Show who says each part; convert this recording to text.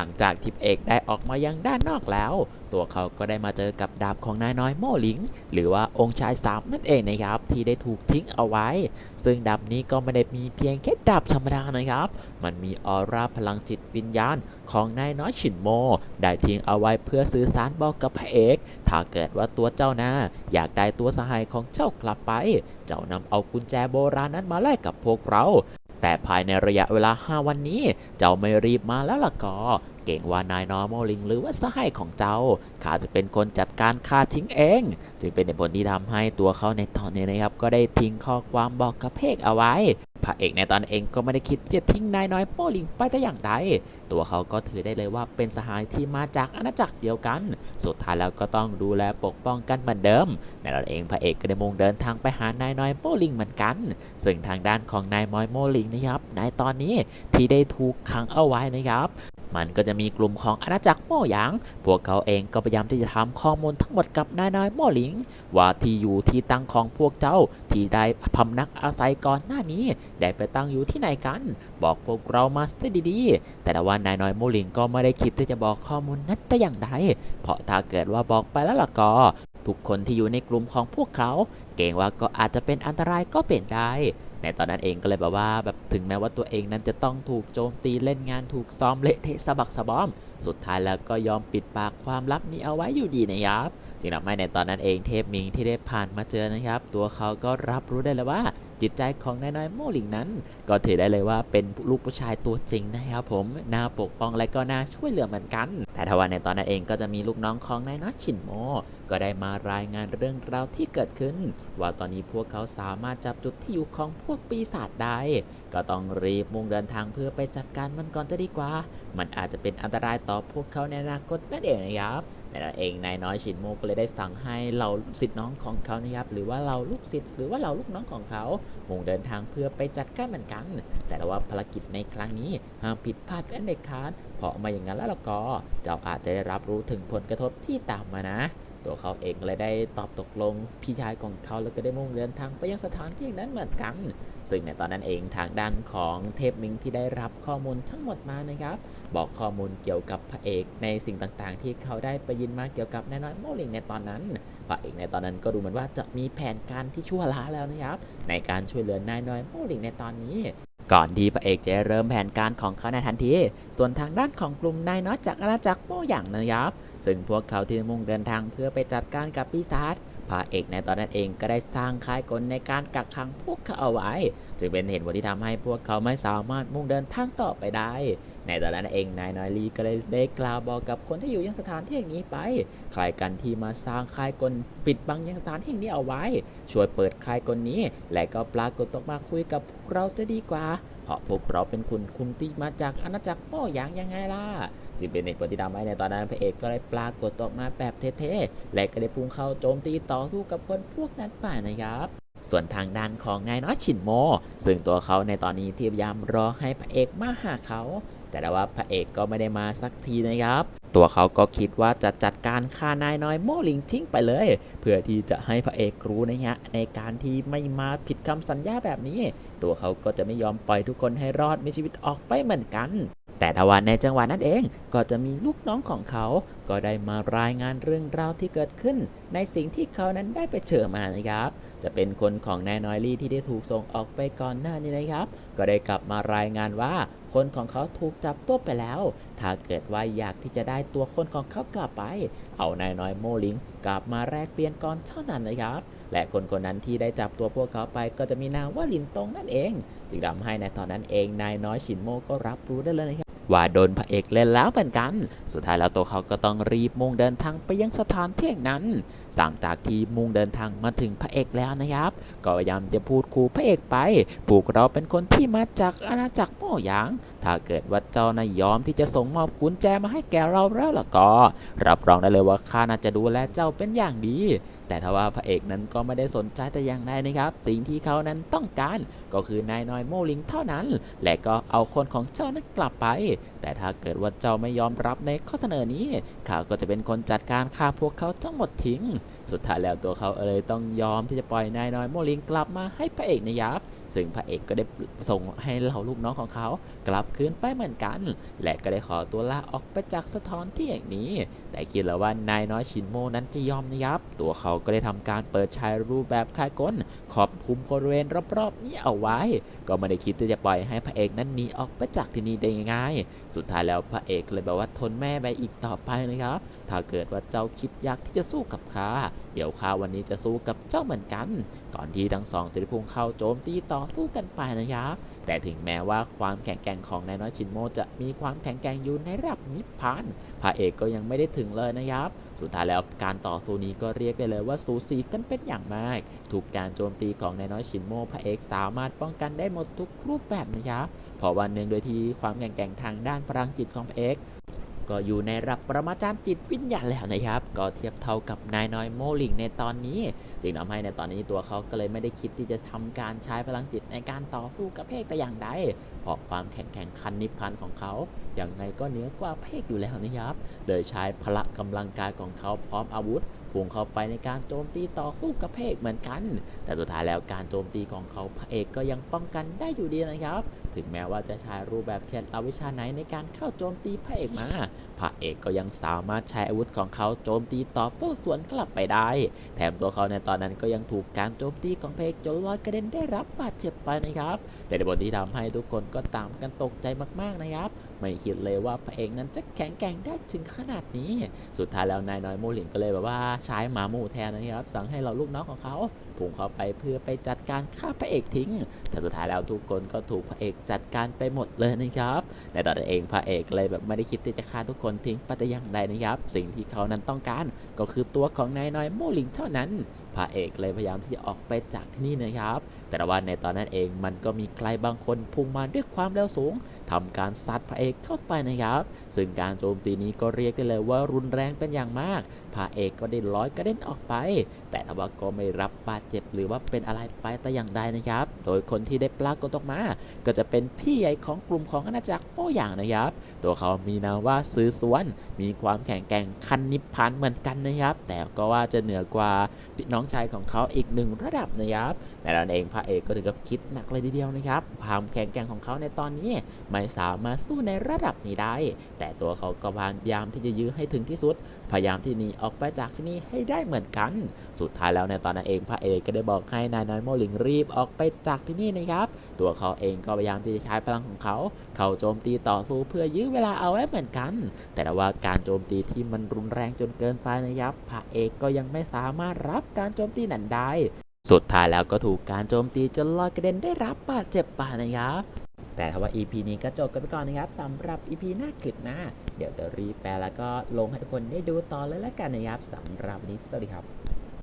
Speaker 1: หลังจากทิพเอกได้ออกมายังด้านนอกแล้ว ตัวเขาก็ได้มาเจอกับดาบของนายน้อยโมลิง หรือว่าองค์ชายสามนั่นเองนะครับ ที่ได้ถูกทิ้งเอาไว้ ซึ่งดาบนี้ก็ไม่ได้มีเพียงแค่ดาบธรรมดานะครับ มันมีออร่าพลังจิตวิญญาณของนายน้อยฉินโม ได้ทิ้งเอาไว้เพื่อสื่อสารบอกกับพระเอก ถ้าเกิดว่าตัวเจ้านาอยากได้ตัวสหายของเจ้ากลับไป เจ้านำเอากุญแจโบราณนั้นมาแลกกับพวกเรา แต่ภายในระยะเวลา 5 วันนี้ เจ้าไม่รีบมาแล้วล่ะก็เก่งว่านายนอร์มอลิงหรือว่าสหายของเจ้าข้าจะเป็นคนจัดการข้าทิ้งเอง จึงเป็นเหตุผลที่ทำให้ตัวเขาในตอนนี้นะครับ ก็ได้ทิ้งข้อความบอกกับเพกเอาไว้ ระเอกในตอนเองก็ไม่ได้คิดจะทิ้งนายน้อยโมลิงไปแต่อย่างใด ตัวเขาก็ถือได้เลยว่าเป็นสหายที่มาจากอาณาจักรเดียวกัน สุดท้ายแล้วก็ต้องดูแลปกป้องกันเหมือนเดิม ในตอนเองพระเอกก็ได้มุ่งเดินทางไปหานายน้อยโมลิงเหมือนกัน ซึ่งทางด้านของนายมอยโมลิงนะครับในตอนนี้ที่ได้ถูกขังเอาไว้นะครับ มันก็จะมีกลุ่มของอาณาจักรม่หยาง พวกเขาเองก็พยายามที่จะทำข้อมูลทั้งหมดกับนายน้อยม่หลิง ว่าที่อยู่ที่ตั้งของพวกเจ้าที่ได้พำนักอาศัยก่อนหน้านี้ ได้ไปตั้งอยู่ที่ไหนกัน บอกพวกเรามาสเตดีๆ แต่ละวันนายน้อยโมหลิงก็ไม่ได้คิดที่จะบอกข้อมูลนั้นแต่อย่างใด เพราะถ้าเกิดว่าบอกไปแล้วล่ะก็ทุกคนที่อยู่ในกลุ่มของพวกเขา เกรงว่าก็อาจจะเป็นอันตรายก็เป็นได้ ในตอนนั้นเองก็เลยแบบว่าแบบถึงแม้ว่าตัวเองนั้นจะต้องถูกโจมตีเล่นงานถูกซ้อมเละเทะสะบักสะบอม สุดท้ายแล้วก็ยอมปิดปากความลับนี้เอาไว้อยู่ดีนะครับจึงทำให้ในตอนนั้นเองเทพมิงที่ได้ผ่านมาเจอนะครับ ตัวเขาก็รับรู้ได้แล้วว่า จิตใจของนายน้อยโมหลิงนั้น ก็ถือได้เลยว่าเป็นลูกผู้ชายตัวจริงนะครับผมน่าปกป้องและก็น่าช่วยเหลือเหมือนกัน แต่ทว่าในตอนนั้นเองก็จะมีลูกน้องของนายน้อยชินโมก็ได้มารายงานเรื่องราวที่เกิดขึ้น ว่าตอนนี้พวกเขาสามารถจับจุดที่อยู่ของพวกปีศาจได้ ก็ต้องรีบมุ่งเดินทางเพื่อไปจัดการมันก่อนจะดีกว่า มันอาจจะเป็นอันตรายต่อพวกเขาในอนาคตนั่นเองนะครับนนั้นเองนายน้อยชินโมก็เลยได้สั่งให้เราสิทธิ์น้องของเขานะครับหรือว่าเราลูกศิษย์หรือว่าเราลูกน้องของเขามุ่งเดินทางเพื่อไปจัดการเหมือนกัน แต่ว่าภารกิจในครั้งนี้ห้ามผิดพลาดเป็นเด็ดขาดเพราะมาอย่างนั้นแล้วก็เจ้าอาจจะได้รับรู้ถึงผลกระทบที่ตามมานะ ตัวเขาเองเลยได้ตอบตกลงพี่ชายของเขาแล้วก็ได้มุ่งเดินทางไปยังสถานที่นั้นเหมือนกัน ซึ่งในตอนนั้นเองทางด้านของเทพมิงที่ได้รับข้อมูลทั้งหมดมานะครับ บอกข้อมูลเกี่ยวกับพระเอกในสิ่งต่างๆ ที่เขาได้ไปยินมาเกี่ยวกับนายน้อยโมลิงในตอนนั้นพระเอกในตอนนั้นก็ดูเหมือนว่าจะมีแผนการที่ชั่วร้ายแล้วนะครับ ในการช่วยเหลือนายน้อยโมลิงในตอนนี้ ก่อนที่พระเอกจะเริ่มแผนการของเขาในทันที ส่วนทางด้านของกลุ่มนายน้อยจากอาณาจักรโมอย่างนะครับ ซึ่งพวกเขาที่มุ่งเดินทางเพื่อไปจัดการกับปีศาจพระเอกในตอนนั้นเองก็ได้สร้างค่ายกลในการกักขังพวกเขาเอาไว้ จึงเป็นเหตุผลที่ทำให้พวกเขาไม่สามารถมุ่งเดินทางต่อไปได้ ในตอนนั้นเองนายน้อยลีก็เลยได้กล่าวบอกกับคนที่อยู่ยังสถานที่แห่งนี้ไปใครกันที่มาสร้างค่ายกลปิดบังยังสถานที่แห่งนี้เอาไว้ ช่วยเปิดค่ายกลนี้ และก็ปรากฏออกมาคุยกับพวกเราจะดีกว่า เพราะพวกเราเป็นคุณคุมที่มาจากอาณาจักรโป้หยางยังไงล่ะจึงเป็นเหตุผลที่ทำให้ในตอนนั้นพระเอกก็ได้ปรากฏออกมาแบบเท่ๆ และก็ได้พุ่งเข้าโจมตีต่อสู้กับคนพวกนั้นไปนะครับ ส่วนทางด้านของนายน้อยชินโม ซึ่งตัวเขาในตอนนี้ที่พยายามรอให้พระเอกมาหาเขา แต่ว่าพระเอกก็ไม่ได้มาสักทีนะครับ ตัวเขาก็คิดว่าจะจัดการฆ่านายน้อยโมลิงทิ้งไปเลย เพื่อที่จะให้พระเอกรู้นะฮะในการที่ไม่มาผิดคำสัญญาแบบนี้ ตัวเขาก็จะไม่ยอมปล่อยทุกคนให้รอดมีชีวิตออกไปเหมือนกัน แต่ทว่าในจังหวะนั้นเองก็จะมีลูกน้องของเขา ก็ได้มารายงานเรื่องราวที่เกิดขึ้น ในสิ่งที่เขานั้นได้ไปเจอมานะครับจะเป็นคนของนายน้อยลี่ที่ได้ถูกส่งออกไปก่อนหน้านี้นะครับ ก็ได้กลับมารายงานว่า คนของเขาถูกจับตัวไปแล้ว ถ้าเกิดว่าอยากที่จะได้ตัวคนของเขากลับไป เอานายน้อยโมลิงกลับมาแลกเปลี่ยนก่อนเท่านั้นนะครับ และคนคนนั้นที่ได้จับตัวพวกเขาไป ก็จะมีนามว่าลินตงนั่นเอง จึงทำให้ในตอนนั้นเองนายน้อยชินโมก็รับรู้ได้เลยนะครับ ว่าโดนพระเอกเล่นแล้วเหมือนกัน สุดท้ายแล้วตัวเขาก็ต้องรีบมุ่งเดินทางไปยังสถานที่แห่งนั้นหลังจากที่มุ่งเดินทางมาถึงพระเอกแล้วนะครับ ก็พยายามจะพูดคูพระเอกไปพวกเราเป็นคนที่มาจากอาณาจักรโมหยางถ้าเกิดว่าเจ้านายยอมที่จะส่งมอบกุญแจมาให้แกเราแล้วล่ะก็ รับรองได้เลยว่าข้าน่าจะดูแลเจ้าเป็นอย่างดี แต่ทว่าพระเอกนั้นก็ไม่ได้สนใจแต่อย่างใดนะครับ สิ่งที่เขานั้นต้องการก็คือนายน้อยโมลิงเท่านั้น และก็เอาคนของเจ้านั้นกลับไป แต่ถ้าเกิดว่าเจ้าไม่ยอมรับในข้อเสนอนี้ข้าก็จะเป็นคนจัดการฆ่าพวกเขาทั้งหมดทิ้ง สุดท้ายแล้วตัวเขาเลยต้องยอมที่จะปล่อยนายน้อยโมลิงกลับมาให้พระเอกนะครับ ซึ่งพระเอกก็ได้ส่งให้เหล่าลูกน้องของเขา กลับคืนไปเหมือนกัน และก็ได้ขอตัวลาออกไปจากสถานที่แห่งนี้ แต่คิดแล้วว่านายน้อยชินโมนั้นจะยอมนะครับ ตัวเขาก็ได้ทำการเปิดชายรูปแบบคายกลขอบคุมบริเวณรอบๆนี้เอาไว้ ก็ไม่ได้คิดที่จะปล่อยให้พระเอกนั้นหนีออกไปจากที่นี่ได้ง่าย สุดท้ายแล้วพระเอกเลยแบบว่าทนแม่ไปอีกต่อไปนะครับ ถ้าเกิดว่าเจ้าคิดอยากที่จะสู้กับข้า เดี๋ยวข้าวันนี้จะสู้กับเจ้าเหมือนกัน ก่อนที่ทั้งสองจะได้พุ่งเข้าโจมตีต่อสู้กันไปนะครับแต่ถึงแม้ว่าความแข็งแกร่งของนายน้อยชินโมจะมีความแข็งแกร่งอยู่ในระดับนิพพานพระเอกก็ยังไม่ได้ถึงเลยนะครับ สุดท้ายแล้วการต่อสู้นี้ก็เรียกได้เลยว่าสูสีกันเป็นอย่างมาก ถูกการโจมตีของนายน้อยชินโมพระเอกสามารถป้องกันได้หมดทุกรูปแบบนะครับเพราะวันหนึ่งโดยที่ความแข็งแกร่งทางด้านพลังจิตของพระเอก ก็อยู่ในระดับประมาจารย์จิตวิญญาณแล้วนะครับ ก็เทียบเท่ากับนายน้อยโมลิงในตอนนี้จึงทำให้ในตอนนี้ตัวเขาก็เลยไม่ได้คิดที่จะทำการใช้พลังจิตในการต่อสู้กับเพกแต่อย่างใดเพราะความแข็งแกร่งคันนิพพันของเขาอย่างไรก็เหนือกว่าเพกอยู่แล้วนะครับเลยใช้พละกำลังกายของเขาพร้อมอาวุธ พุ่งเข้าไปในการโจมตีต่อสู้กับเพกเหมือนกัน แต่สุดท้ายแล้วการโจมตีของเขาพระเอกก็ยังป้องกันได้อยู่ดีนะครับ ถึงแม้ว่าจะใช้รูปแบบเคล็ดลับวิชาไหนในการเข้าโจมตีพระเอกมา พระเอกก็ยังสามารถใช้อาวุธของเขาโจมตีตอบโต้สวนกลับไปได้ แถมตัวเขาในตอนนั้นก็ยังถูกการโจมตีของพระเอกจนลอยกระเด็นได้รับบาดเจ็บไปนะครับ แต่ในบทที่ทำให้ทุกคนก็ตามกันตกใจมากๆนะครับ ไม่คิดเลยว่าพระเอกนั้นจะแข็งแกร่งได้ถึงขนาดนี้ สุดท้ายแล้วนายน้อยโมหลินก็เลยแบบว่าใช้หมาหมู่แทนนะครับสั่งให้เราลูกน้องของเขาพุ่งเข้าไปเพื่อไปจัดการฆ่าพระเอกทิ้ง แต่สุดท้ายแล้วทุกคนก็ถูกพระเอกจัดการไปหมดเลยนะครับในตอนนั้นเองพระเอกเลยแบบไม่ได้คิดที่จะฆ่าทุกคนทิ้งปแต่อย่างใดนะครับ สิ่งที่เขานั้นต้องการก็คือตัวของนายน้อยโมลิงเท่านั้น ระเอกเลยพยายามที่จะออกไปจากที่นี่นะครับ แต่ว่าในตอนนั้นเองมันก็มีใครบางคนพุ่งมาด้วยความเร็วสูงทำการซัดพระเอกเข้าไปนะครับ ซึ่งการโจมตีนี้ก็เรียกได้เลยว่ารุนแรงเป็นอย่างมาก พระเอกก็ได้ลอยกระเด็นออกไป แต่ทว่าก็ไม่รับบาดเจ็บหรือว่าเป็นอะไรไปแต่อย่างใดนะครับ โดยคนที่ได้ปรากฏออกมา ก็จะเป็นพี่ใหญ่ของกลุ่มของอาณาจักรโป้อย่างนะครับ ตัวเขามีนามว่าซื้อสวน มีความแข็งแกร่งคันนิพพานเหมือนกันนะครับ แต่ก็ว่าจะเหนือกว่าน้องชายของเขาอีกหนึ่งระดับนะครับแต่ตอนเองพระเอกก็ถึงกับคิดหนักเลยทีเดียวนะครับ ความแข็งแกร่งของเขาในตอนนี้ไม่สามารถสู้ในระดับนี้ได้ แต่ตัวเขาก็พยายามที่จะยื้อให้ถึงที่สุด พยายามที่หนีออกอกไปจากที่นี่ให้ได้เหมือนกัน สุดท้ายแล้วในตอนนั้นเองพระเอกก็ได้บอกให้นายน้อยโมลิงรีบออกไปจากที่นี่นะครับ ตัวเขาเองก็พยายามที่จะใช้พลังของเขา เข้าโจมตีต่อสู้เพื่อยื้อเวลาเอาไว้เหมือนกัน แต่ว่าการโจมตีที่มันรุนแรงจนเกินไปนะครับ พระเอกก็ยังไม่สามารถรับการโจมตีนั้นได้ สุดท้ายแล้วก็ถูกการโจมตีจนลอยกระเด็นได้รับบาดเจ็บไปนะครับ แต่ถ้าว่า EP นี้ก็จบกันไปก่อนนะครับสำหรับ EP หน้าคลิปหน้า เดี๋ยวจะรีบแปลแล้วก็ลงให้ทุกคนได้ดูต่อเลยแล้วกันนะครับสำหรับวันนี้สวัสดีครับ